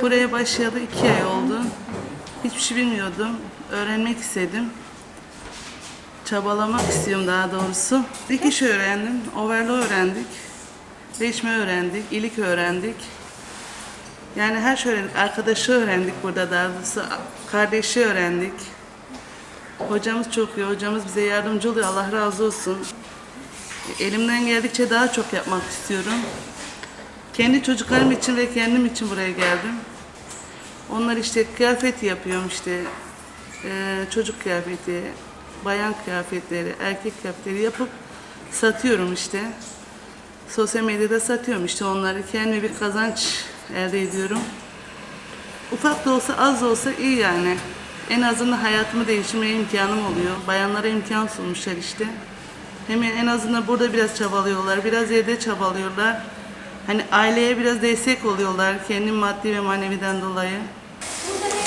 Buraya başlayalı iki ay oldu. Hiçbir şey bilmiyordum. Öğrenmek istedim. Çabalamak istiyorum daha doğrusu. Dikiş öğrendim, overlock öğrendik. Değişme öğrendik, ilik öğrendik. Yani her şey öğrendik. Arkadaşı öğrendik burada daha doğrusu. Kardeşi öğrendik. Hocamız çok iyi. Hocamız bize yardımcı oluyor. Allah razı olsun. Elimden geldikçe daha çok yapmak istiyorum. Kendi çocuklarım için ve kendim için buraya geldim. Onlar işte kıyafet yapıyorum işte. Ee, çocuk kıyafeti, bayan kıyafetleri, erkek kıyafetleri yapıp satıyorum işte. Sosyal medyada satıyorum işte onları. Kendime bir kazanç elde ediyorum. Ufak da olsa az da olsa iyi yani. En azından hayatımı değiştirmeye imkanım oluyor. Bayanlara imkan sunmuşlar işte. Hem en azından burada biraz çabalıyorlar, biraz evde çabalıyorlar. Hani aileye biraz destek oluyorlar kendi maddi ve maneviden dolayı. Burada